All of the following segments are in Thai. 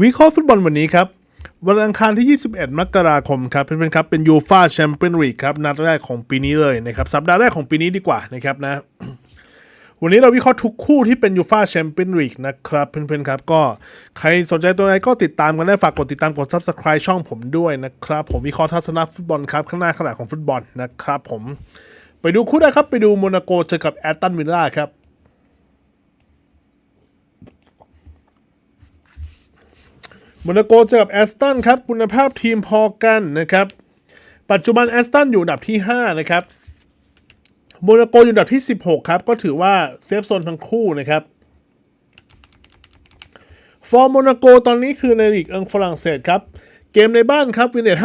วิเคราะห์ฟุตบอลวันนี้ครับ วันอังคารที่ 21 มกราคมครับเพื่อนๆครับเป็นยูฟาแชมเปี้ยนลีกครับนัดแรกของปีนี้เลยนะครับสัปดาห์แรกของปีนี้ดีกว่านะครับนะวันนี้เราวิเคราะห์ทุกคู่ที่เป็นยูฟาแชมเปี้ยนลีกนะครับเพื่อนๆครับก็ใครสนใจตัวไหนก็ติดตามกันได้ฝากกดติดตามกด subscribe ช่องผมด้วยนะครับผมวิเคราะห์ทัศนะฟุตบอลครับข้างหน้าขนาดของฟุตบอลนะครับผมไปดูคู่ได้ครับไปดูโมนาโกเจอกับแอตตันวิลล่าครับ โมนาโกเจอกับแอสตันครับคุณภาพทีมพอกันนะครับ ปัจจุบันแอสตันอยู่อันดับที่ 5 นะครับโมนาโกอยู่อันดับที่ 16 ครับ ก็ถือว่าเซฟโซนทั้งคู่นะครับฟอร์มโมนาโกตอนนี้คือในลีกเอิงฝรั่งเศสครับ เกมในบ้านครับวินเนต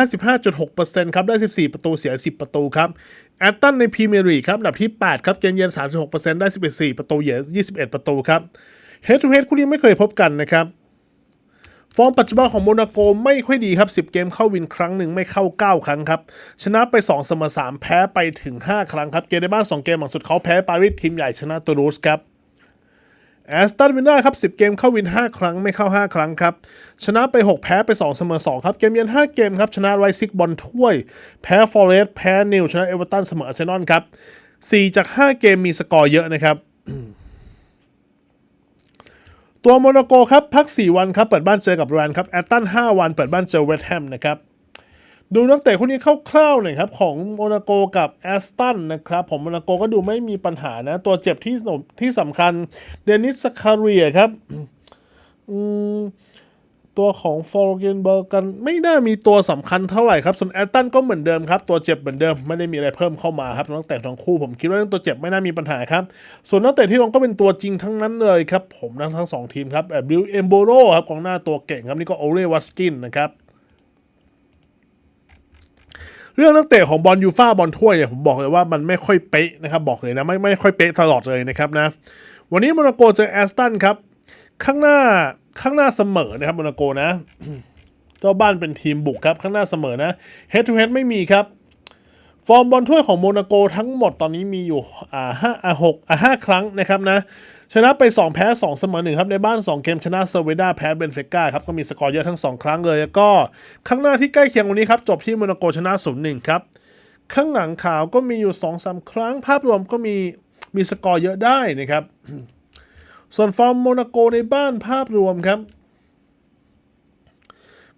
55.6%ครับได้ 14 ประตูเสีย 10 ประตูครับแอตตันในพรีเมียร์ลีกครับอันดับที่ 8 ครับเกมเยือน36%ได้ 14 ประตูเสีย21 ประตูครับเฮดทูเฮดคู่นี้ไม่เคยพบกันนะครับ ฟอร์มปัจจุบันของโมนาโกไม่ค่อยดีครับ 10 เกมเข้าวินครั้งหนึ่งไม่เข้า 9 ครั้งครับ ชนะไป 2 เสมอ 3 แพ้ไปถึง 5 ครั้งครับ เกมในบ้าน 2 เกมหลังสุดเขาแพ้ปารีสทีมใหญ่ชนะตูรูสครับแอสตันวินล่าครับ 10 เกมเข้าวิน 5 ครั้งไม่เข้า 5 ครั้งครับ ชนะไป 6 แพ้ไป 2 เสมอ 2 ครับ เกมเยือน5 เกมครับ ชนะไรซิกบอลถ้วย แพ้ฟอเรสต์แพ้นิวชนะเอเวอร์ตันเสมออาร์เซนอลครับ 4 จาก 5 เกมมีสกอร์เยอะนะครับ ตัวโมนาโกครับพัก 4 วันครับเปิดบ้านเจอกับแรนครับแอตตัน 5 วันเปิดบ้านเจอเวสต์แฮมนะครับดูนักเตะคนนี้คร่าวๆหน่อยครับ ของโมนาโกกับแอสตันนะครับผมโมนาโกก็ดูไม่มีปัญหานะ ตัวเจ็บที่ที่สำคัญ เดนิสสคาเรียครับ อืม ตัวของฟอร์เกนเบอร์กันไม่น่ามีตัวสำคัญเท่าไหร่ครับ ส่วนแอตตันก็เหมือนเดิมครับ ตัวเจ็บเหมือนเดิม ไม่ได้มีอะไรเพิ่มเข้ามาครับนักเตะทั้งคู่ผมคิดว่าเรื่องตัวเจ็บไม่น่ามีปัญหาครับ ส่วนนักเตะที่ลงก็เป็นตัวจริงทั้งนั้นเลยครับ ผมทั้งทั้งสองทีมครับแบบบิลเอมโบโรครับกองหน้าตัวเก่งครับนี่ก็โอเรวัสกินนะครับเรื่องนักเตะของบอลยูฟ่าบอลถ้วยเนี่ยผมบอกเลยว่ามันไม่ค่อยเป๊ะนะครับบอกเลยนะไม่ไม่ค่อยเป๊ะตลอดเลยนะครับนะวันนี้โมนาโกเจอแอสตันครับข้างหน้า ข้างหน้าเสมอนะครับโมนาโกนะเจ้าบ้านเป็นทีมบุกครับ ข้างหน้าเสมอนะเฮดทูเฮดไม่มีครับ ฟอร์มบอลถ้วยของโมนาโกทั้งหมดตอนนี้มีอยู่อ่าห้าอ่าหกอ่าห้าครั้งนะครับนะชนะไป 2 แพ้ 2 เสมอหนึ่งครับในบ้าน 2 เกมชนะเซเวดาแพ้เบนเฟกาครับก็มีสกอร์เยอะทั้ง 2 ครั้งเลย แล้วก็ข้างหน้าที่ใกล้เคียงวันนี้ครับ จบที่โมนาโกชนะ0-1ครับ ข้างหลังขาวก็มีอยู่ 2-3 ครั้งภาพรวมก็มีมีสกอร์เยอะได้นะครับ ส่วนฟอร์มโมนาโกในบ้านภาพรวมครับ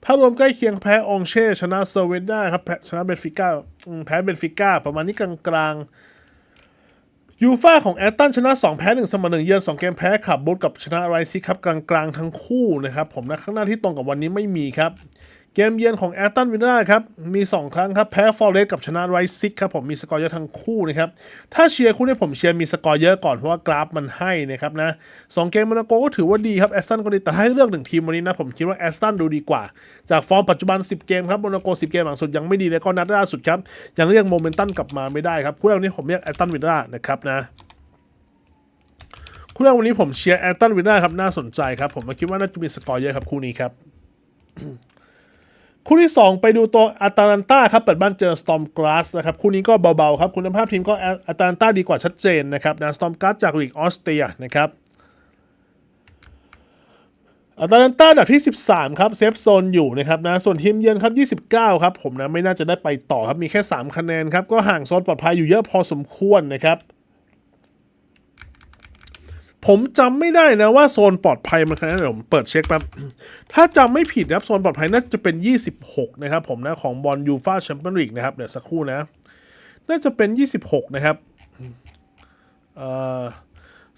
ภาพรวมใกล้เคียงแพ้องเช่ ชนะเซเวดาครับแพ้ชนะเบนฟิก้าแพ้เบนฟิก้าประมาณนี้กลางๆยูฟ่าของแอตตันชนะ 2 แพ้ 1 เสมอ1เยือน2เกมแพ้ขับบูธกับชนะไรซิครับกลางๆ ทั้งคู่นะครับ ผมนะข้างหน้าที่ตรงกับวันนี้ไม่มีครับ เกมเยือนของแอตตันวิลล่าครับ มี 2 ครั้งครับ แพ้ฟอร์เรสกับชนะไรซิกครับผมมีสกอร์เยอะทั้งคู่นะครับ ถ้าเชียร์คู่นี้ผมเชียร์มีสกอร์เยอะก่อน เพราะว่ากราฟมันให้นะครับนะสองเกมโมนาโกก็ถือว่าดีครับแอสตันก็ดีแต่ให้เลือกหนึ่งทีมวันนี้นะ ผมคิดว่าแอสตันดูดีกว่า จากฟอร์มปัจจุบัน 10 เกมครับโมนาโก 10 เกมหลังสุดยังไม่ดีเลยก็นัดล่าสุดครับยังเรียกโมเมนตัมกลับมาไม่ได้ครับคู่แรกนี้ผมเรียกแอสตันวิลล่านะครับนะคู่แรกวันนี้ผมเชียร์แอตตันวินนาครับน่าสนใจครับผมคิดว่าน่าจะมีสกอร์เยอะครับคู่นี้ครับ คู่ที่ 2 ไปดูตัวอาตาลันตาครับเปิดบ้านเจอสตอมกราสนะครับคู่นี้ก็เบาๆครับคุณภาพทีมก็อาตาลันตาดีกว่าชัดเจนนะครับนะสตอมกราสจากลีกออสเตรียนะครับอาตาลันตาอันดับที่ 13 ครับเซฟโซนอยู่นะครับนะส่วนทีมเยือนครับ 29 ครับ ผมนะไม่น่าจะได้ไปต่อครับ มีแค่ 3 คะแนนครับ ก็ห่างโซนปลอดภัยอยู่เยอะพอสมควรนะครับ ผมจำไม่ได้นะว่าโซนปลอดภัยมันขนาดไหนผมเปิดเช็คแป๊บ ถ้าจำไม่ผิดนะครับ โซนปลอดภัยน่าจะเป็น 26 นะครับผมนะ ของบอลยูฟาแชมเปี้ยนลีกนะครับ เดี๋ยวสักครู่นะ น่าจะเป็น 26 นะครับเอ่อ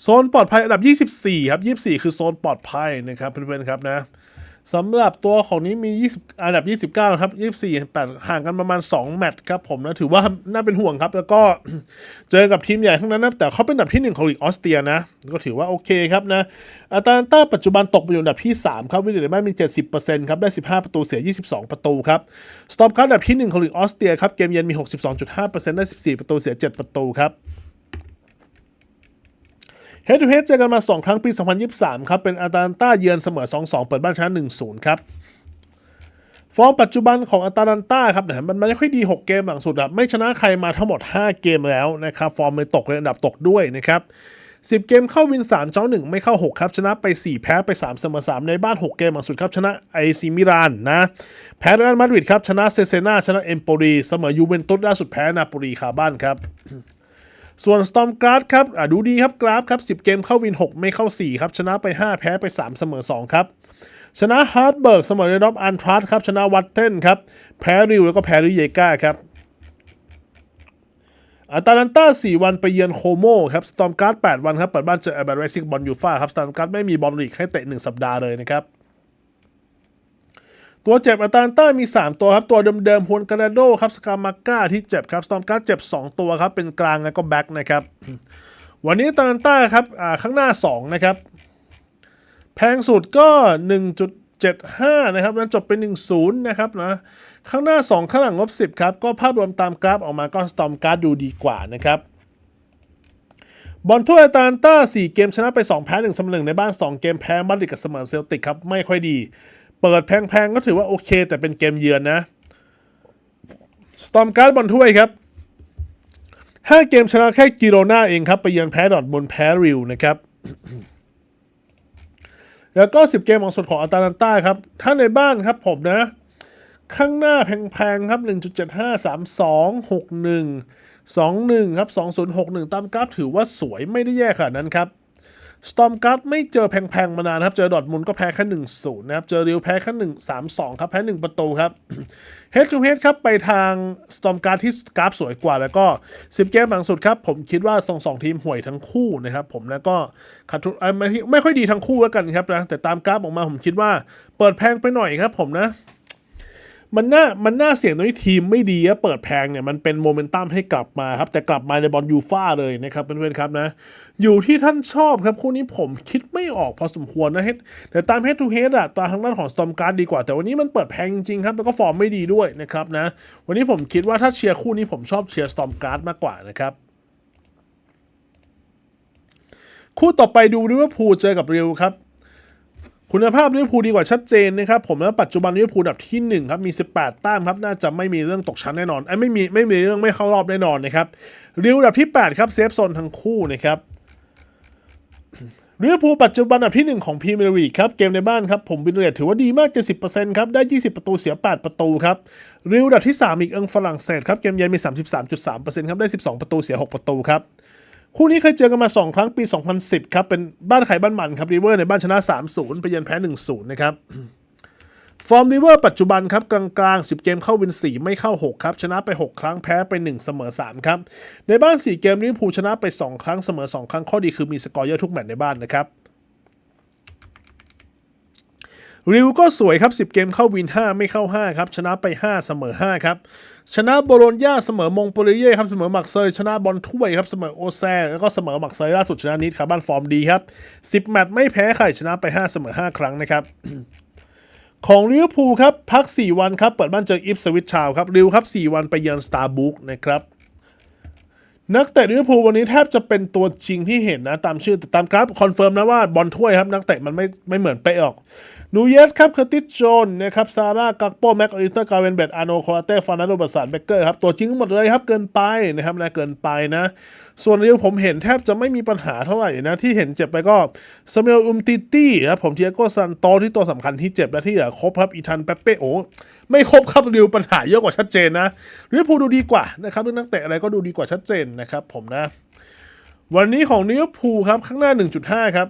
โซนปลอดภัยอันดับ 24 ครับ 24 คือโซนปลอดภัยนะครับเพื่อนๆครับนะ สำหรับตัวของนี้มี 20 อันดับ 29 ครับ 24แต่ห่างกันประมาณ 2 แมตช์ครับผมนะ ถือว่าน่าเป็นห่วงครับ แล้วก็เจอกับทีมใหญ่ทั้งนั้นนะ แต่เขาเป็นอันดับที่ 1 ของลีกออสเตรียนะ ก็ถือว่าโอเคครับนะอาตาลันตาปัจจุบันตกไปอยู่อันดับที่ 3 ครับวินเดอร์แมนมี 70%ครับ ได้ 15 ประตูเสีย 22 ประตูครับสตอมครับอันดับที่ 1 ของลีกออสเตรียครับ เกมเยือนมี 62.5%ได้ 14 ประตูเสีย 7 ประตูครับ เฮดทูเฮดเจอกันมา 2 ครั้งปี 2023 ครับ เป็นอาตาลันตาเยือนเสมอ 2-2 เปิดบ้านชนะ1-0 ครับ ฟอร์มปัจจุบันของอาตาลันตาครับเนี่ยมันไม่ค่อยดี 6 เกมหลังสุดอะไม่ชนะใครมาทั้งหมด 5 เกมแล้วนะครับ ฟอร์มเลยตกเลยอันดับตกด้วยนะครับ10 เกมเข้าวิน 3 เจ้า 1 ไม่เข้า 6 ครับ ชนะไป 4 แพ้ไป 3 เสมอ 3 ในบ้าน 6 เกมหลังสุดครับ ชนะไอซีมิรานนะ แพ้เรอัลมาดริดครับ ชนะเซเซนาชนะเอมโปรี เสมอยูเวนตุสล่าสุดแพ้นาโปลีคาบ้านครับ ส่วนสตอมกราฟครับอะดูดีครับกราฟครับ 10 เกมเข้าวิน 6 ไม่เข้า 4 ครับ ชนะไป 5 แพ้ไป 3 เสมอ 2 ครับ ชนะฮาร์ดเบิร์กเสมอในรอบอันทรัสครับ ชนะวัตเทนครับ แพ้ริวแล้วก็แพ้ริเยกาครับอาตาลันต้า 4 วันไปเยือนโคโมครับสตอมการ์ด8วันครับ เปิดบ้านเจอแอร์แบรซิกบอลยูฟ่าครับสตอมการ์ดไม่มีบอลลีกให้เตะ 1 สัปดาห์เลยนะครับ ตัวเจ็บอาตาลต้ามี 3 ตัวครับ ตัวเดิมๆฮวนกานาโดครับสกามาก้าที่เจ็บครับสตอมการ์ดเจ็บ 2 ตัวครับ เป็นกลางแล้วก็แบ็คนะครับ วันนี้อตาลันต้าครับข้างหน้า 2 นะครับ แพงสุดก็ 1.75 นะครับ นั้นจบเป็น 1-0 นะครับนะข้างหน้า 2 ข้างหลังลบ10 ครับ ก็ภาพรวมตามกราฟออกมาก็สตอมการ์ดดูดีกว่านะครับบอลถ้วยอตาลต้า 4 เกมชนะไป 2 แพ้1เสมอ1ในบ้าน 2 เกมแพ้มาดริดกับเสมอเซลติกครับไม่ค่อยดี เปิดแพงๆ ก็ถือว่าโอเค แต่เป็นเกมเยือนนะสตอมการ์ดบอลถ้วยครับ 5 เกมชนะแค่กิโรนาเองครับ ไปเยือนแพ้ดอทมุนแพ้ริวนะครับ แล้วก็ 10 เกมของสุดของอาตาลันต้าครับ ถ้าในบ้านครับผมนะ ข้างหน้าแพงๆ ครับ 1.75 32 61 21 ครับ 2061 ตามกราฟถือว่าสวยไม่ได้แย่ขนาดนั้นครับ สตอมการ์ดไม่เจอแพงๆมานานครับ เจอดอทมุนก็แพ้แค่1 0นย์นะครับ เจอริวแพ้แค่1 3 2ครับ แพ้1ประตูครับ Head to Head ครับ ไปทางสตอมการ์ดที่กราฟสวยกว่า แล้วก็10เกมหลังสุดครับ ผมคิดว่าส่งสองทีมห่วยทั้งคู่นะครับ ผมแล้วก็ขาดทุนไม่ไม่ค่อยดีทั้งคู่แล้วกันครับนะแต่ตามกราฟออกมาผมคิดว่าเปิดแพงไปหน่อยครับ ผมนะ มันน่ามันน่าเสี่ยงตรงที่ทีมไม่ดีอะเปิดแพงเนี่ยมันเป็นโมเมนตัมให้กลับมาครับ แต่กลับมาในบอลยูฟ่าเลยนะครับเพื่อนๆครับนะ อยู่ที่ท่านชอบครับ คู่นี้ผมคิดไม่ออกพอสมควรนะเฮดแต่ตาม head to head อะตาทางด้านของ Storm Guard ดีกว่า แต่วันนี้มันเปิดแพงจริงครับ แล้วก็ฟอร์มไม่ดีด้วยนะครับนะ วันนี้ผมคิดว่าถ้าเชียร์คู่นี้ผมชอบเชียร์ Storm Guard มากกว่านะครับคู่ต่อไปดูลิเวอร์พูลเจอกับเรียวครับ คุณภาพลิเวอร์พูลดีกว่าชัดเจนนะครับ ผมแล้วปัจจุบันลิเวอร์พูลอันดับที่ 1 ครับ มี 18 แต้มครับ น่าจะไม่มีเรื่องตกชั้นแน่นอนไอ้ไม่มีไม่มีเรื่องไม่เข้ารอบแน่นอนนะครับริวอันดับที่ 8 ครับเซฟโซนทั้งคู่นะครับลิเวอร์พูลปัจจุบันอันดับที่ 1 ของพรีเมียร์ลีกครับ เกมในบ้านครับผมวินเรทถือว่าดีมาก 70%ครับ ได้ 20 ประตูเสีย 8 ประตูครับริวอันดับที่ 3 อีกเอิงฝรั่งเศสครับเกมเยือนมี 33.3%ครับได้ 12 ประตูเสีย 6 ประตูครับ คู่นี้เคยเจอกันมา 2 ครั้งปี 2010 ครับ เป็นบ้านใครบ้านมันครับริเวอร์ในบ้านชนะ 3-0 ไปเยือนแพ้ 1-0 นะครับ ฟอร์มริเวอร์ปัจจุบันครับ กลางๆ 10 เกมเข้าวิน 4 ไม่เข้า 6 ครับ ชนะไป 6 ครั้งแพ้ไป 1 เสมอ 3 ครับ ในบ้าน 4 เกมลิเวอร์พูลชนะไป 2 ครั้งเสมอ 2 ครั้งข้อดีคือมีสกอร์เยอะทุกแมตช์ในบ้านนะครับริวก็สวยครับ 10 เกมเข้าวิน 5 ไม่เข้า 5 ครับ ชนะไป 5 เสมอ 5 ครับ ชนะโบโลญญาเสมอมงโปลิเย่ครับเสมอหมักเซยชนะบอลถ้วยครับเสมอโอแซแล้วก็เสมอหมักเซยล่าสุดชนะนิดครับบ้านฟอร์มดีครับ10แมตช์ไม่แพ้ใครชนะไป 5 เสมอ 5 ครั้งนะครับของลิเวอร์พูลครับพัก 4 วันครับเปิดบ้านเจออิฟสวิตชาวครับริวครับ 4 วันไปเยือนสตาร์บุกนะครับนักเตะลิเวอร์พูลวันนี้แทบจะเป็นตัวจริงที่เห็นนะ ตามชื่อแต่ตามกราฟคอนเฟิร์มนะว่าบอลถ้วยครับนักเตะมันไม่ไม่เหมือนเป๊ะหรอก นูเยสครับเคอร์ติสโจนนะครับซาร่ากักโปแม็กอลิสเตอร์กาเวนเบตอาโนโคลาเต้ฟานาโดบัสซานเบเกอร์ครับ ตัวจริงหมดเลยครับ เกินไปนะครับนะเกินไปนะ ส่วนเรียวผมเห็นแทบจะไม่มีปัญหาเท่าไหร่นะ ที่เห็นเจ็บไปก็สเมลอุมติตี้ครับ ผมเทียโกซันโตที่ตัวสำคัญที่เจ็บและที่เหลือครบครับอีทันเปเป้โอ้ไม่ครบครับเรียวปัญหาเยอะกว่าชัดเจนนะลิเวอร์พูลดูดีกว่านะครับเรื่องนักเตะอะไรก็ดูดีกว่าชัดเจนนะครับผมนะ วันนี้ของลิเวอร์พูลครับข้างหน้า 1.5 ครับ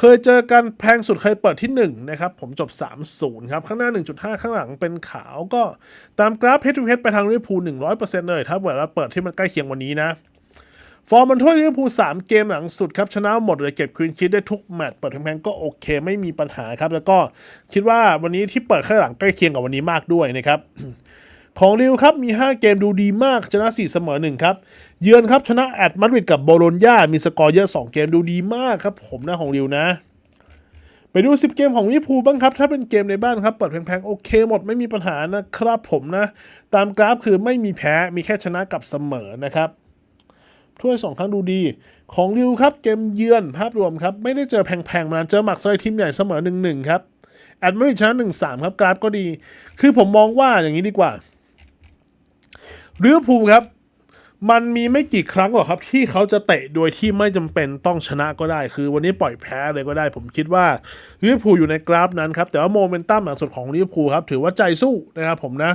เคยเจอกันแพงสุดเคยเปิดที่1นะครับผมจบ 3-0 ครับ ข้างหน้า 1.5 ข้างหลังเป็นขาวก็ตามกราฟ head to head ไปทางลิเวอร์พูล100%เลย ถ้าเกิดว่าเปิดที่มันใกล้เคียงวันนี้นะ ฟอร์มมันถ้วยลิเวอร์พูล3เกมหลังสุดครับ ชนะหมดเลยเก็บคลีนชีทได้ทุกแมตช์เปิดแพงก็โอเค ไม่มีปัญหาครับ แล้วก็คิดว่าวันนี้ที่เปิดข้างหลังใกล้เคียงกับวันนี้มากด้วยนะครับของริวครับมี 5 เกมดูดีมากชนะ 4 เสมอ 1 ครับ เยือนครับชนะแอดมาดริดกับโบโลญญามีสกอร์เยอะ 2 เกมดูดีมากครับ ผมนะของริวนะ ไปดู 10 เกมของลิเวอร์พูลบ้างครับ ถ้าเป็นเกมในบ้านครับ เปิดแพงๆ โอเคหมดไม่มีปัญหานะครับผมนะ ตามกราฟคือไม่มีแพ้มีแค่ชนะกับเสมอนะครับถ้วยสองครั้งดูดี ของริวครับเกมเยือนภาพรวมครับ ไม่ได้เจอแพงๆมานานเจอหมักซอยทีมใหญ่เสมอ1-1ครับแอดมาดริดชนะ1-3ครับกราฟก็ดี คือผมมองว่าอย่างนี้ดีกว่าลิเวอร์พูลครับ มันมีไม่กี่ครั้งหรอกครับ ที่เขาจะเตะโดยที่ไม่จำเป็นต้องชนะก็ได้ คือวันนี้ปล่อยแพ้เลยก็ได้ ผมคิดว่าลิเวอร์พูลอยู่ในกราฟนั้นครับ แต่ว่าโมเมนตัมหลังสุดของลิเวอร์พูลครับ ถือว่าใจสู้นะครับผมนะ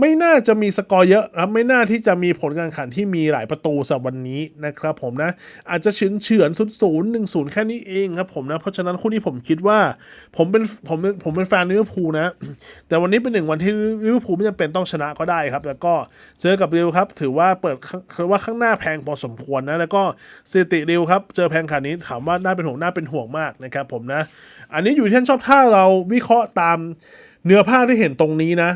ไม่น่าจะมีสกอร์เยอะครับไม่น่าที่จะมีผลการแข่งขันที่มีหลายประตูสำหรับวันนี้นะครับผมนะ อาจจะเฉือนเฉือนศูนย์ศูนย์หนึ่งศูนย์แค่นี้เองครับผมนะ เพราะฉะนั้นคู่นี้ผมคิดว่า ผมเป็นผมเป็นผมเป็นแฟนลิเวอร์พูลนะ แต่วันนี้เป็นหนึ่งวันที่ลิเวอร์พูลไม่จำเป็นต้องชนะก็ได้ครับ แล้วก็เจอกับเรยวครับ ถือว่าเปิดคือว่าข้างหน้าแพงพอสมควรนะแล้วก็สถิติเรยวครับ เจอแพงขนาดนี้ถามว่าน่าเป็นห่วงน่าเป็นห่วงมากนะครับผมนะ อันนี้อยู่ที่ท่านชอบถ้าเราวิเคราะห์ตามเนื้อผ้าที่เห็นตรงนี้นะ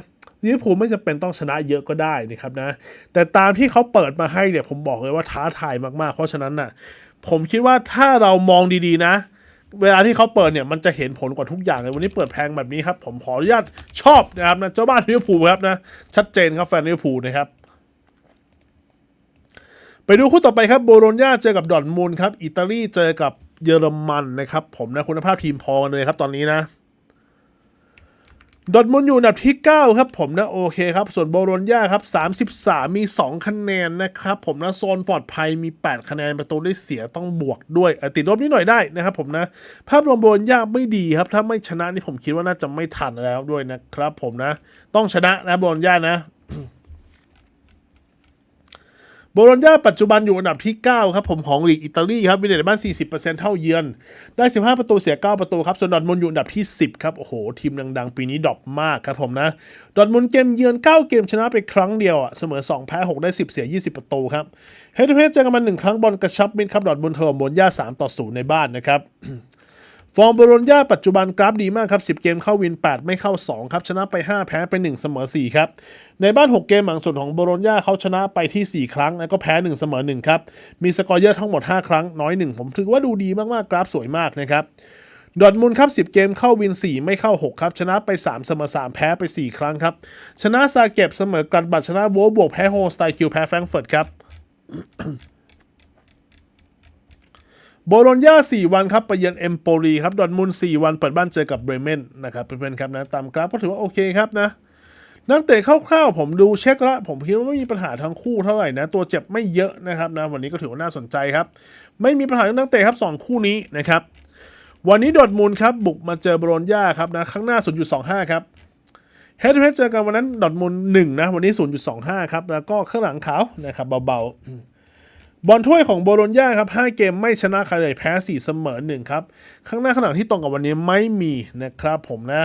ลิเวอร์พูลไม่จำเป็นต้องชนะเยอะก็ได้นะครับนะ แต่ตามที่เขาเปิดมาให้เนี่ยผมบอกเลยว่าท้าทายมากๆ เพราะฉะนั้นน่ะผมคิดว่าถ้าเรามองดีๆนะ เวลาที่เขาเปิดเนี่ยมันจะเห็นผลกว่าทุกอย่างเลยวันนี้เปิดแพงแบบนี้ครับ ผมขออนุญาตชอบนะครับนะเจ้าบ้านลิเวอร์พูลครับนะชัดเจนครับแฟนลิเวอร์พูลนะครับไปดูคู่ต่อไปครับโบโลญญาเจอกับดอร์ทมุนด์ครับอิตาลีเจอกับเยอรมันนะครับ ผมนะคุณภาพทีมพอกันเลยครับตอนนี้นะ ดอทมุนอยู่อันดับที่ 9 ครับผมนะ โอเคครับ ส่วนโบโรนยาครับ 33 มี 2 คะแนนนะครับ ผมนะ โซนปลอดภัยมี 8 คะแนนประตูได้เสียต้องบวกด้วยติดลบนิดหน่อยได้นะครับผมนะ ภาพรวมโบโรนยาไม่ดีครับ ถ้าไม่ชนะนี่ผมคิดว่าน่าจะไม่ทันแล้วด้วยนะครับผมนะ ต้องชนะนะโบโลญญานะ โบโลญญาปัจจุบันอยู่อันดับที่ 9 ครับผมของลีกอิตาลีครับวินเนตบ้าน40%เท่าเยือน ได้ 15 ประตูเสีย 9 ประตูครับส่วนดอทมุนอยู่อันดับที่ 10 ครับ โอ้โห ทีมดัง ๆ ปีนี้ดรอปมากครับผมนะดอทมุนเกมเยือน 9 เกมชนะไปครั้งเดียวอะเสมอ 2 แพ้ 6 ได้ 10 เสีย 20 ประตูครับเฮดทูเฮดเจอกันมาหนึ่งครั้งบอลกระชับมิดครับดอทมุนด์ถล่มโบโลญญา3ต่อ0ในบ้านนะครับ ฟอร์มโบโลญญาปัจจุบันกราฟดีมากครับ 10 เกมเข้าวิน 8 ไม่เข้า 2 ครับ ชนะไป 5 แพ้ไป 1 เสมอ 4 ครับ ในบ้าน 6 เกมหลังสุดของโบโลญญาเขาชนะไปที่ 4 ครั้ง แล้วก็แพ้ 1 เสมอ 1 ครับ มีสกอร์เยอะทั้งหมด 5 ครั้ง น้อย 1 ผมถือว่าดูดีมากๆ กราฟสวยมากนะครับดอทมุนครับ 10 เกมเข้าวิน 4 ไม่เข้า 6 ครับ ชนะไป 3 เสมอ 3 แพ้ไป 4 ครั้งครับ ชนะซาเก็บเสมอกรันบัตชนะโวบวกแพ้โฮสไตคิวแพ้แฟรงเฟิร์ตครับ โบโลญญา4 วันครับไปเยือนเอมโปลีครับดอร์ทมุน4 วันเปิดบ้านเจอกับเบรเมนนะครับเพื่อนๆครับนะตามกราฟก็ถือว่าโอเคครับนะนักเตะคร่าวๆผมดูเช็คล้วผมคิดว่าไม่มีปัญหาทั้งคู่เท่าไหร่นะ ตัวเจ็บไม่เยอะนะครับนะวันนี้ก็ถือว่าน่าสนใจครับ ไม่มีปัญหาของนักเตะครับสองคู่นี้นะครับ วันนี้ดอร์ทมุนด์ครับ บุกมาเจอโบโลญญาครับนะ ข้างหน้า 0.25 ครับเฮดทเฮดเจอกันวันนั้นดอร์ทมุนด์1นะ วันนี้ 0.25 ครับ แล้วก็ข้างหลังขาวนะครับเบาๆ บอลถ้วยของโบโลญญาครับ 5 เกมไม่ชนะใครเลยแพ้ 4 เสมอ 1 ครับ ข้างหน้าขนาดที่ตรงกับวันนี้ไม่มีนะครับผมนะ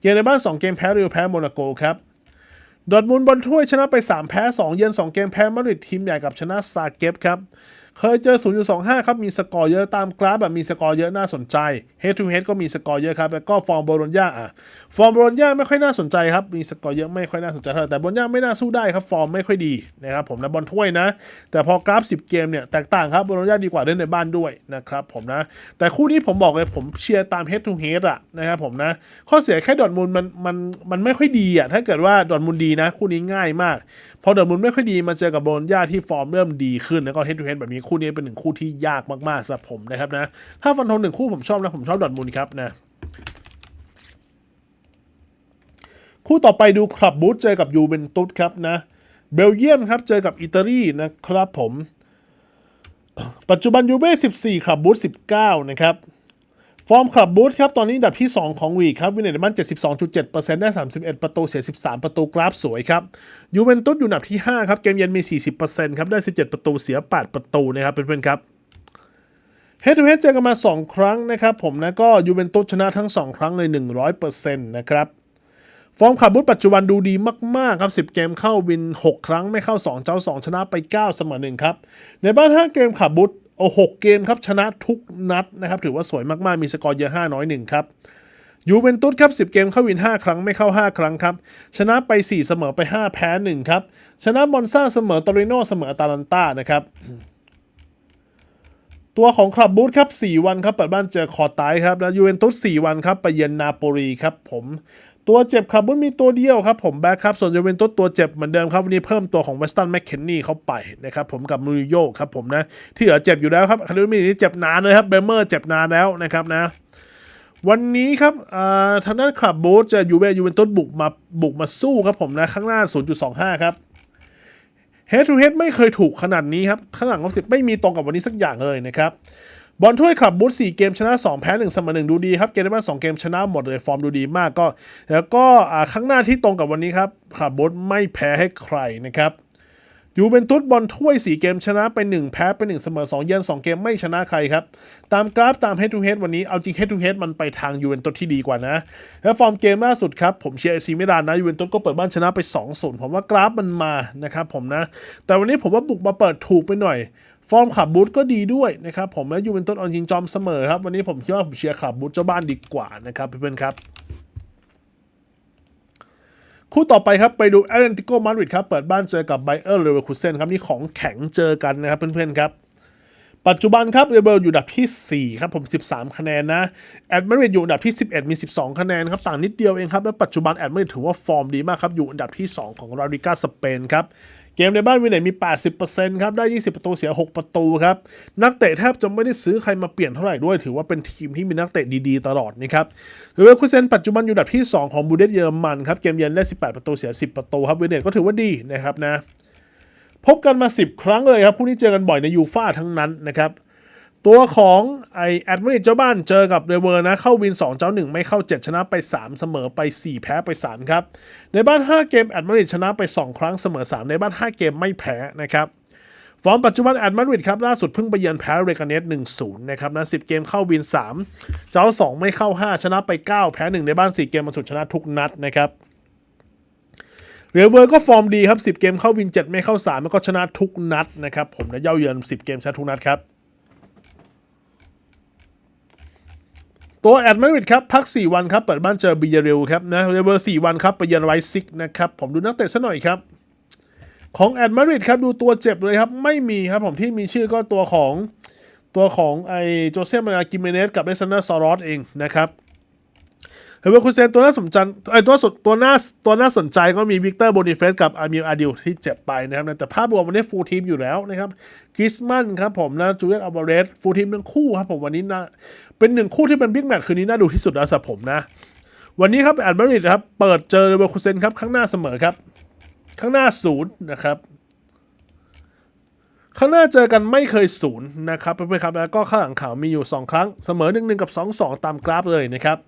เกมในบ้าน 2 เกมแพ้เรียวแพ้โมนาโกครับ ดอทมุนบอลถ้วยชนะไป 3 แพ้ 2 เยือน2 เกมแพ้มาดริดทีมใหญ่กับชนะซาเก็บครับ เคยเจอ 0.25 ครับ มีสกอร์เยอะตามกราฟแบบมีสกอร์เยอะน่าสนใจ Head to Head ก็มีสกอร์เยอะครับ แล้วก็ฟอร์มโบโลญญาอะ ฟอร์มโบโลญญาไม่ค่อยน่าสนใจครับ มีสกอร์เยอะไม่ค่อยน่าสนใจเท่าไหร่ แต่โบโลญญาไม่น่าสู้ได้ครับ ฟอร์มไม่ค่อยดีนะครับผมนะบอลถ้วยนะ แต่พอกราฟ 10 เกมเนี่ยแตกต่างครับโบโลญญาดีกว่าเล่นในบ้านด้วยนะครับผมนะ แต่คู่นี้ผมบอกเลยผมเชียร์ตาม Head to Head อะนะครับผมนะ ข้อเสียแค่ดอร์ทมุนด์มันมันมันไม่ค่อยดีอะ ถ้าเกิดว่าดอร์ทมุนด์ดีนะ คู่นี้ง่ายมาก พอดอทมุนด์ไม่ค่อยดีมาเจอกับโบโลญญาที่ฟอร์มเริ่มดีขึ้นแล้วก็ Head to Head แบบนี้คู่นี้เป็นหนึ่งคู่ที่ยากมากๆสำหรับผมนะครับนะ ถ้าฟันธงหนึ่งคู่ผมชอบนะผมชอบดอทมูลครับนะคู่ต่อไปดูคลับบูธเจอกับยูเวนตุสครับนะ เบลเยียมครับเจอกับอิตาลีนะครับผม ปัจจุบันยูเว่14คลับบูธ19 นะครับ ฟอร์มคลับบูธครับ ตอนนี้ดับที่ 2 ของวีคครับวินเนตมัน 72.7%ได้ 31 ประตูเสีย 13 ประตูกราฟสวยครับยูเวนตุสอยู่อันดับที่ 5 ครับ เกมเย็นมี 40%ครับ ได้ 17 ประตูเสีย 8 ประตูนะครับเพื่อนๆครับเฮดทูเฮดเจอกันมา 2 ครั้งนะครับผมนะก็ยูเวนตุสชนะทั้ง 2 ครั้งเลย 100%นะครับฟอร์มขับบุตปัจจุบันดูดีมาก ๆ ครับ 10 เกมเข้าวิน 6 ครั้งไม่เข้า 2 เจ้า 2 ชนะไป 9 เสมอ1ครับ ในบ้าน 5 เกมขับบุต โอ้6เกมครับชนะทุกนัดนะครับถือว่าสวยมากๆ มีสกอร์เยอะ5น้อย1ครับยูเวนตุสครับ 10 เกมเข้าวิน 5 ครั้งไม่เข้า 5 ครั้งครับ ชนะไป 4 เสมอไป 5 แพ้ 1 ครับ ชนะมอนซาเสมอตอริโนเสมออาตาลันตานะครับ ตัวของคลับบูธครับ 4 วันครับ เปิดบ้านเจอคอร์ไตครับ แล้วยูเวนตุส 4 วันครับ ไปเยือนนาโปลีครับผม ตัวเจ็บคลับบูธมีตัวเดียวครับผมแบ็คครับส่วนยูเวนตุสตัวเจ็บเหมือนเดิมครับวันนี้เพิ่มตัวของเวสตันแมคเคนนี่เข้าไปนะครับผมกับมูริโยครับผมนะที่เหลือเจ็บอยู่แล้วครับคาริมีนี่เจ็บนานเลยครับเบเมอร์เจ็บนานแล้วนะครับนะวันนี้ครับทางด้านคลับบูธจอยูเวยูเวนตุสบุกมาบุกมาสู้ครับผมนะข้างหน้า 0.25 ครับ Head to Head ไม่เคยถูกขนาดนี้ครับข้างหลังลบสิบไม่มีตรงกับวันนี้สักอย่างเลยนะครับ บอลถ้วยขับบูธ4เกมชนะ 2 แพ้1เสมอ1ดูดีครับ เกมในบ้าน2เกมชนะหมดเลยฟอร์มดูดีมากก็ แล้วก็อ่าข้งหน้าที่ตรงกับวันนี้ครับขับบูธไม่แพ้ให้ใครนะครับยูเวนตุสบอลถ้วย 4 เกมชนะไป 1 แพ้ไป 1 เสมอ 2 เยือน2 เกมไม่ชนะใครครับ ตามกราฟตาม head to head วันนี้เอาจริง head to head มันไปทางยูเวนตุสที่ดีกว่านะ และฟอร์มเกมล่าสุดครับ ผมเชียร์เอซีมิลานนะยูเวนตุสก็เปิดบ้านชนะไป2-0ผมว่ากราฟมันมานะครับผมนะ แต่วันนี้ผมว่าบุกมาเปิดถูกไปหน่อย ฟอร์มขับบูธก็ดีด้วยนะครับผมและยูเวนตุสเอาจริงจอมเสมอครับ วันนี้ผมคิดว่าผมเชียร์ขับบูธเจ้าบ้านดีกว่านะครับเพื่อนๆครับคู่ต่อไปครับไปดูแอตเลติโกมาดริดครับ เปิดบ้านเจอกับไบเออร์เลเวอร์คูเซนครับ นี่ของแข็งเจอกันนะครับเพื่อนๆครับ ปัจจุบันครับเรเบลอยู่อันดับที่ 4 ครับผม 13 คะแนนนะแอดมาริดอยู่อันดับที่ 11 มี 12 คะแนนครับ ต่างนิดเดียวเองครับ และปัจจุบันแอดมาริดถือว่าฟอร์มดีมากครับ อยู่อันดับที่ 2 ของราดิกาสเปนครับ เกมในบ้านวินเนตมี 80%ครับได้ 20 ประตูเสีย 6 ประตูครับ นักเตะแทบจะไม่ได้ซื้อใครมาเปลี่ยนเท่าไหร่ด้วย ถือว่าเป็นทีมที่มีนักเตะดีๆ ตลอดนะครับเรเบลคูเซนปัจจุบันอยู่อันดับที่ 2 ของบูเดสเยอรมันครับเกมเยือนได้ 18 ประตูเสีย 10 ประตูครับวินเนตก็ถือว่าดีนะครับนะพบกันมา 10 ครั้งเลยครับคู่นี้เจอกันบ่อยในยูฟ่าทั้งนั้นนะครับ ตัวของไอแอดมินเจ้าบ้านเจอกับเรเวอร์นะ เข้าวิน 2 เจ้า 1 ไม่เข้า 7 ชนะไป 3 เสมอไป 4 แพ้ไป 3 ครับ ในบ้าน 5 เกมแอดมินชนะไป 2 ครั้งเสมอ 3 ในบ้าน 5 เกมไม่แพ้นะครับฟอร์มปัจจุบันแอดมาดริดครับล่าสุดเพิ่งไปเยือนแพ้เรกาเนส1-0 นะครับนะ10 เกมเข้าวิน 3 เจ้า 2 ไม่เข้า 5 ชนะไป 9 แพ้ 1 ในบ้าน 4 เกมมาสุดชนะทุกนัดนะครับเรเวอร์ก็ฟอร์มดีครับ 10 เกมเข้าวิน 7 ไม่เข้า 3 แล้วก็ชนะทุกนัดนะครับผมนะเย้าเยือน 10 เกมชนะทุกนัดครับ ตัวแอดมาริดครับพัก 4 วันครับเปิดบ้านเจอบิยาเรลครับนะเรเวอร์4วันครับไปเยือนไรซิกนะครับผมดูนักเตะซะหน่อยครับ ของแอดมาริดครับดูตัวเจ็บเลยครับ ไม่มีครับผมที่มีชื่อก็ตัวของตัวของไอโจเซฟมานากิเมเนสกับเอซันเดอร์ซอรอสเองนะครับ เฮเบอร์คูเซนตัวน่าสนใจไอตัวสุดตัวน่าตัวน่าสนใจก็มีวิกเตอร์โบนิเฟสกับอามิลอาดิลที่เจ็บไปนะครับ แต่ภาพรวมวันนี้ฟูลทีมอยู่แล้วนะครับคริสมันครับผมนะจูเลียนอัลบาเรสฟูลทีมทั้งคู่ครับผมวันนี้นะเป็นหนึ่งคู่ที่เป็นบิ๊กแมตช์คืนนี้น่าดูที่สุดแล้วสำหรับผมนะ วันนี้ครับแอดมาริดครับเปิดเจอเฮเบอร์คูเซนครับข้างหน้าเสมอครับ ข้างหน้าศูนย์นะครับข้างหน้าเจอกันไม่เคยศูนย์นะครับเพื่อนๆครับแล้วก็ข้างหลังข่าวมีอยู่ 2 ครั้งเสมอ1 1กับ 2 2 ตามกราฟเลยนะครับ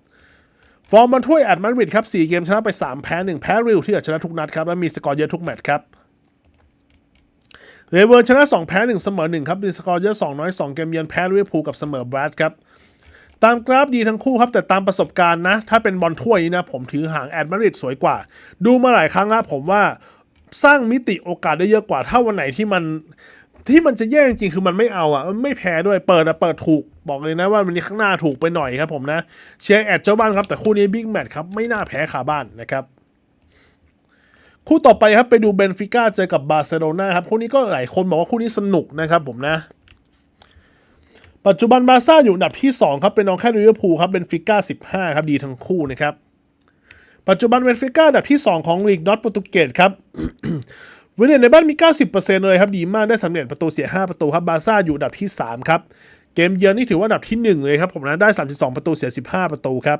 ฟอร์มบอลถ้วยแอดมาดริดครับ4เกมชนะไป 3 แพ้ 1 แพ้ริวที่ชนะทุกนัดครับและมีสกอร์เยอะทุกแมตช์ครับเรเวอร์ชนะ 2 แพ้ 1 เสมอ 1 ครับมีสกอร์เยอะ2น้อย 2 เกมเยือนแพ้ลิเวอร์พูลกับเสมอบรัดครับตามกราฟดีทั้งคู่ครับ แต่ตามประสบการณ์นะ ถ้าเป็นบอลถ้วยนี่นะ ผมถือหางแอดมาดริดสวยกว่า ดูมาหลายครั้งแล้วผมว่าสร้างมิติโอกาสได้เยอะกว่าถ้าวันไหนที่มัน ที่มันจะแย่จริงๆคือมันไม่เอาอะมันไม่แพ้ด้วยเปิดอะเปิดถูกบอกเลยนะว่าวันนี้ข้างหน้าถูกไปหน่อยครับผมนะเชียร์แอดเจ้าบ้านครับแต่คู่นี้บิ๊กแมตช์ครับไม่น่าแพ้ขาบ้านนะครับคู่ต่อไปครับไปดูเบนฟิก้าเจอกับบาร์เซโลนาครับคู่นี้ก็หลายคนบอกว่าคู่นี้สนุกนะครับผมนะ ปัจจุบันบาร์ซ่าอยู่อันดับที่ 2 ครับ เป็นรองแค่ลิเวอร์พูลครับเบนฟิก้า15 ครับดีทั้งคู่นะครับ ปัจจุบันเบนฟิก้าอันดับที่ 2 ของลีกนอตโปรตุเกสครับ เวเนตในบ้านมี 90%เลยครับดีมากได้สำเร็จประตูเสีย 5 ประตูครับบาร์ซ่าอยู่อันดับที่ 3 ครับ เกมเยือนนี่ถือว่าอันดับที่ 1 เลยครับผมนะได้ 32 ประตูเสีย 15 ประตูครับ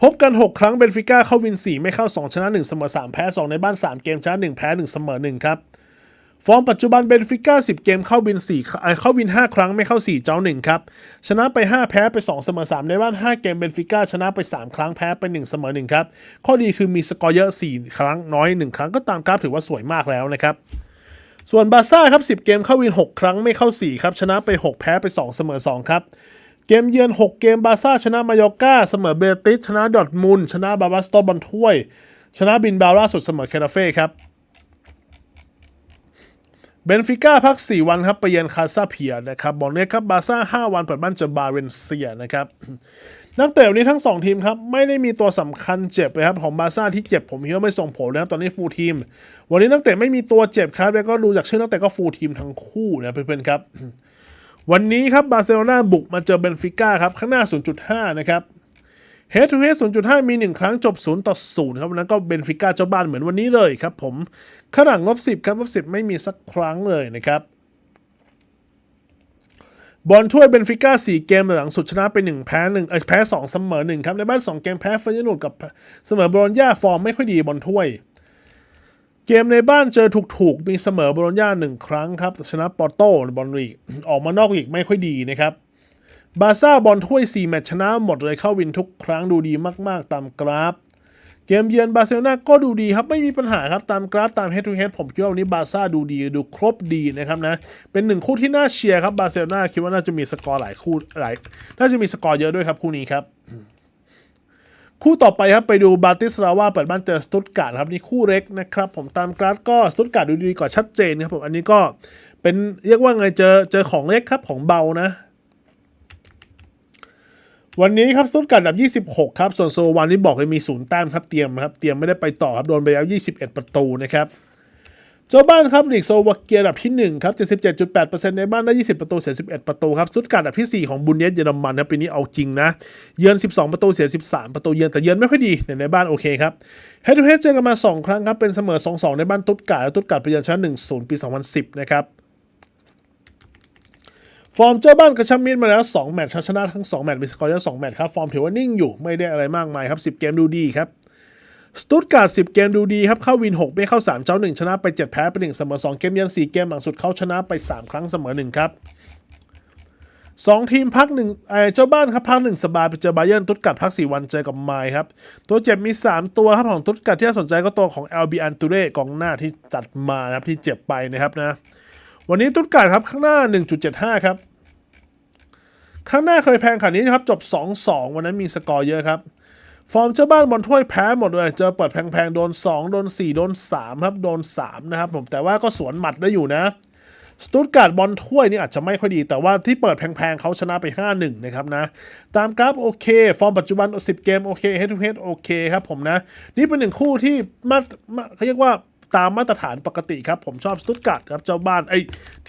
พบกัน 6 ครั้งเบนฟิก้าเข้าวิน 4 ไม่เข้า 2 ชนะ 1 เสมอ 3 แพ้ 2 ในบ้าน 3 เกมชนะ 1 แพ้ 1 เสมอ 1 ครับ ฟอร์มปัจจุบันเบนฟิก้า10 เกมเข้าวิน4เอ่เข้าวิน 5 ครั้งไม่เข้า 4 เจ้า 1 ครับ ชนะไป 5 แพ้ไป 2 เสมอ 3 ในบ้าน 5 เกมเบนฟิก้าชนะไป 3 ครั้งแพ้ไป 1 เสมอ 1 ครับ ข้อดีคือมีสกอร์เยอะ 4 ครั้งน้อย 1 ครั้งก็ตามกราฟถือว่าสวยมากแล้วนะครับส่วนบาร์ซ่าครับ 10 เกมเข้าวิน 6 ครั้งไม่เข้า 4 ครับ ชนะไป 6 แพ้ไป 2 เสมอ 2 ครับ เกมเยือน 6 เกมบาร์ซ่าชนะมายอร์กาเสมอเบติสชนะดอทมุนชนะบาบาสโตบอลถ้วย ชนะบินบาล่าสุดเสมอเคราเฟ่ครับ เบนฟิก้าพัก 4 วันครับไปเยือนคาซาเพียนะครับบอกเลยครับบาซ่า 5 วันเปิดบ้านเจอบาเรนเซียนะครับนักเตะวันนี้ทั้ง 2 ทีมครับ ไม่ได้มีตัวสำคัญเจ็บเลยครับ ของบาซ่าที่เจ็บผมคิดว่าไม่ส่งผลนะครับตอนนี้ฟูลทีม วันนี้นักเตะไม่มีตัวเจ็บครับ แล้วก็ดูจากชื่อนักเตะก็ฟูลทีมทั้งคู่นะเพื่อนๆครับ วันนี้ครับบาร์เซโลนาบุกมาเจอเบนฟิก้าครับข้างหน้า 0.5 นะครับ เฮดทูเฮด0.5 มี 1 ครั้งจบ 0 ต่อ 0 ครับวันนั้นก็เบนฟิก้าเจ้าบ้านเหมือนวันนี้เลยครับผมข้างหลังลบ 10 ครับลบ 10 ไม่มีสักครั้งเลยนะครับบอลถ้วยเบนฟิก้า4 เกมหลังสุดชนะไป 1 แพ้1เออแพ้ 2 เสมอ 1 ครับ ในบ้าน 2 เกมแพ้เฟยนูดกับเสมอบรอนย่าฟอร์มไม่ค่อยดีบอลถ้วย เกมในบ้านเจอถูกๆมีเสมอบโลญญาหนึ่งครั้งครับชนะปอร์โตในบอลลีกออกมานอกลีกไม่ค่อยดีนะครับ บาร์ซ่าบอลถ้วย 4 แมตช์ชนะหมดเลยเข้าวินทุกครั้งดูดีมากๆ ตามกราฟ เกมเยือนบาร์เซโลนาก็ดูดีครับ ไม่มีปัญหาครับตามกราฟตาม head to head ผมคิดว่าวันนี้บาร์ซ่าดูดีดูครบดีนะครับนะ เป็นหนึ่งคู่ที่น่าเชียร์ครับบาร์เซโลนาคิดว่าน่าจะมีสกอร์หลายคู่หลายน่าจะมีสกอร์เยอะด้วยครับคู่นี้ครับคู่ต่อไปครับไปดูบาติสลาวาเปิดบ้านเจอสตุตการ์ดครับนี่คู่เล็กนะครับผมตามกราฟก็สตุตการ์ดดูดีกว่าชัดเจนครับผมอันนี้ก็เป็นเรียกว่าไงเจอเจอของเล็กครับของเบานะ วันนี้ครับสตุตการ์ดอันดับ 26 ครับ ส่วนโซวันนี้บอกเลยมีศูนย์แต้มครับเตรียมครับเตรียมไม่ได้ไปต่อครับโดนไปแล้ว 21 ประตูนะครับเจ้าบ้านครับลีกโซวาเกียดับที่1ครับ 77.8%ในบ้านได้ 20 ประตูเสีย 11 ประตูครับสตุตการดับที่ 4 ของบุนเดสเยอรมันครับปีนี้เอาจริงนะ เยือน 12 ประตูเสีย 13 ประตูเยือนแต่เยือนไม่ค่อยดีแต่ในบ้านโอเคครับเฮดทูเฮดเจอกันมา 2 ครั้งครับ เป็นเสมอ 2-2 ในบ้านตุตการและตุตการไปเยือนชนะ1-0 ปี 2010 นะครับ ฟอร์มเจ้าบ้านกระชับมิตรมาแล้ว 2 แมตช์ชนะทั้ง 2 แมตช์มีสกอร์เยอะ2แมตช์ครับ ฟอร์มถือว่านิ่งอยู่ไม่ได้อะไรมากมายครับ 10 เกมดูดีครับสตุตการ์ด10 เกมดูดีครับ เข้าวิน 6 ไม่เข้า 3 เจ้า 1 ชนะไป 7 แพ้ไป 1 เสมอ 2 เกมยัน 4 เกมหลังสุดเข้าชนะไป 3 ครั้งเสมอ 1 ครับ 2 ทีมพักหนึ่งเจ้าบ้านครับพักหนึ่งสบายไปเจอบาเยิร์นตุตการ์ดพัก 4 วันเจอกับไมล์ครับ ตัวเจ็บมี 3 ตัวครับของตุตการ์ดที่น่าสนใจก็ตัวของ LB อันตูเร่กองหน้าที่จัดมานะครับที่เจ็บไปนะครับนะ วันนี้ตุตการ์ดครับข้างหน้า 1.75 ครับ ข้างหน้าเคยแพงขนาดนี้ครับ จบ 2-2 วันนั้นมีสกอร์เยอะครับ ฟอร์มเจ้าบ้านบอลถ้วยแพ้หมดเลย เจอเปิดแพงๆ โดน 2 โดน 4 โดน 3 ครับ โดน 3 นะครับผมแต่ว่าก็สวนหมัดได้อยู่นะสตุตการ์ดบอลถ้วยนี่อาจจะไม่ค่อยดี แต่ว่าที่เปิดแพงๆเขาชนะไป 5-1 นะครับนะ ตามกราฟโอเค ฟอร์มปัจจุบัน 10 เกม โอเค head to head โอเคครับผมนะ นี่เป็นหนึ่งคู่ที่มาเขาเรียกว่าตามมาตรฐานปกติครับ ผมชอบสตุตการ์ดครับเจ้าบ้านไอ้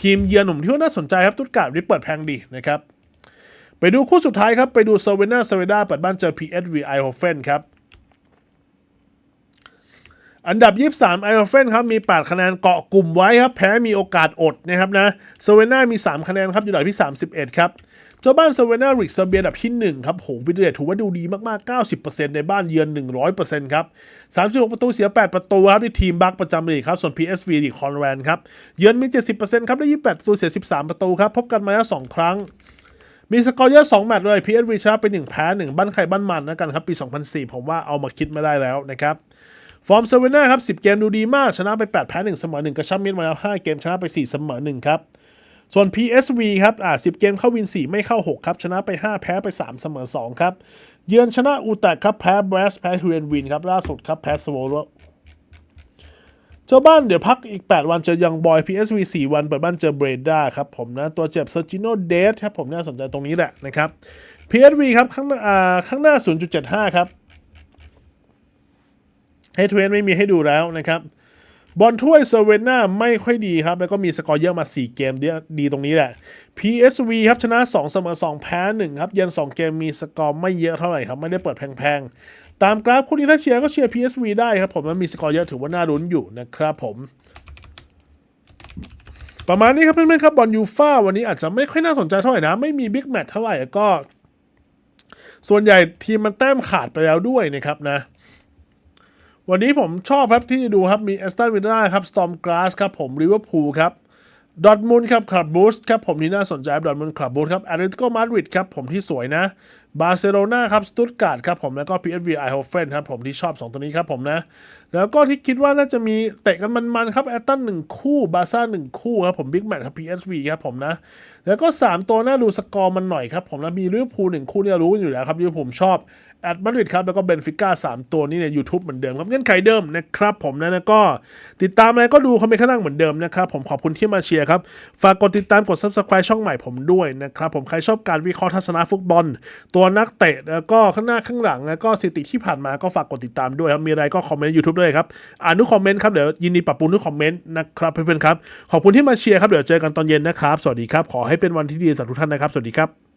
ทีมเยือนผมที่ว่าน่าสนใจครับสตุตการ์ดนี่เปิดแพงดีนะครับ ไปดูคู่สุดท้ายครับ ไปดูเซเวน่าเซเวด้าเปิดบ้านเจอ PSV ไอโฮเฟนครับ อันดับ 23ไอโฮเฟนครับ มี 8 คะแนนเกาะกลุ่มไว้ครับ แพ้มีโอกาสอดนะครับนะเซเวน่ามี 3 คะแนนครับ อยู่อันดับที่ 31 ครับ เจ้าบ้านเซเวน่าริกเซเบียอันดับที่ 1 ครับโหวิดเดตถือว่าดูดีมากๆ 90%ในบ้านเยือน 100%ครับ 36 ประตูเสีย 8 ประตูครับที่ทีมบัคประจำลีกครับ ส่วน PSV ดีคอนแวนครับ เยือนมี 70%ครับ ได้ 28 ประตูเสีย 13 ประตูครับ พบกันมาแล้ว 2 ครั้ง มีสกอร์เยอะ2แมตช์เลย PSV ชนะไป1แพ้1บ้านใครบ้านมันนะกันครับ ปี 2004 ผมว่าเอามาคิดไม่ได้แล้วนะครับ ฟอร์มเซเวน่าครับ 10 เกมดูดีมาก ชนะไป 8 แพ้ 1 เสมอ 1 กระชับมิตรมาแล้ว 5 เกมชนะไป 4 เสมอ 1 ครับ ส่วน PSV ครับอ่า10 เกมเข้าวิน 4 ไม่เข้า 6 ครับ ชนะไป 5 แพ้ไป 3 เสมอ 2 ครับ เยือนชนะอูแตกครับแพ้บรสแพ้ทูเรนวินครับล่าสุดครับแพ้สโวโรเจ้าบ้านเดี๋ยวพักอีก 8 วันเจอยังบอย PSV 4 วันเปิดบ้านเจอเบรด้าครับผมนะ ตัวเจ็บเซอร์จิโนเดสครับผมน่าสนใจตรงนี้แหละนะครับ PSV ครับ ข้างหน้าอ่าข้างหน้า 0.75 ครับให้ทเวนไม่มีให้ดูแล้วนะครับ บอลถ้วยเซเวน่าไม่ค่อยดีครับ แล้วก็มีสกอร์เยอะมา 4 เกมดีดีตรงนี้แหละ PSV ครับชนะ 2 เสมอ 2 แพ้ 1 ครับ เยือน2 เกมมีสกอร์ไม่เยอะเท่าไหร่ครับ ไม่ได้เปิดแพงๆ ตามกราฟคู่นี้ถ้าเชียร์ก็เชียร์ PSV ได้ครับผมแล้วมีสกอร์เยอะถือว่าน่าลุ้นอยู่นะครับผม ประมาณนี้ครับเพื่อนๆครับบอลยูฟ่าวันนี้อาจจะไม่ค่อยน่าสนใจเท่าไหร่นะ ไม่มีบิ๊กแมตช์เท่าไหร่ก็ ส่วนใหญ่ทีมมันแต้มขาดไปแล้วด้วยนะครับนะ วันนี้ผมชอบครับที่ดูครับมีแอสตันวิลล่าครับสตอมกราสครับผมลิเวอร์พูลครับ ดอทมูนครับคลับบูสครับผมที่น่าสนใจดอทมูนด์คลับบูสครับแอตเลติโกมาดริดครับผมที่สวยนะบาร์เซโลนาครับสตุตการ์ดครับผมแล้วก็ PSV ไอโฮเฟนครับผมที่ชอบ 2 ตัวนี้ครับผมนะ แล้วก็ที่คิดว่าน่าจะมีเตะกันมันๆครับแอตตันหนึ่งคู่บาซ่าหนึ่งคู่ครับผมบิ๊กแมตช์ครับ PSV ครับผมนะ แล้วก็ 3 ตัวน่าดูสกอร์มันหน่อยครับผมนะมีลิเวอร์พูลหนึ่งคู่เนี่ยรู้อยู่แล้วครับลิเวอร์พูลผมชอบแอตมาดริดครับ แล้วก็เบนฟิก้าสามตัวนี้ใน YouTube เหมือนเดิมครับ เงื่อนไขเดิมนะครับผมนะแล้วก็ติดตามอะไรก็ดูคอมเมนต์ข้างล่างเหมือนเดิมนะครับ ผมขอบคุณที่มาเชียร์ครับ ฝากกดติดตามกด subscribe ช่องใหม่ผมด้วยนะครับ ผมใครชอบการวิเคราะห์ทัศนะฟุตบอล ตัวนักเตะแล้วก็ข้างหน้าข้างหลังแล้วก็สถิติที่ผ่านมาก็ฝากกดติดตามด้วยครับมีอะไรก็คอมเมนต์ยูทูบด้วยครับอ่านทุกคอมเมนต์ครับเดี๋ยวยินดีปรับปรุงทุกคอมเมนต์นะครับเพื่อนๆครับขอบคุณที่มาเชียร์ครับเดี๋ยวเจอกันตอนเย็นนะครับ สวัสดีครับ ขอให้เป็นวันที่ดีสำหรับทุกท่านนะครับ สวัสดีครับ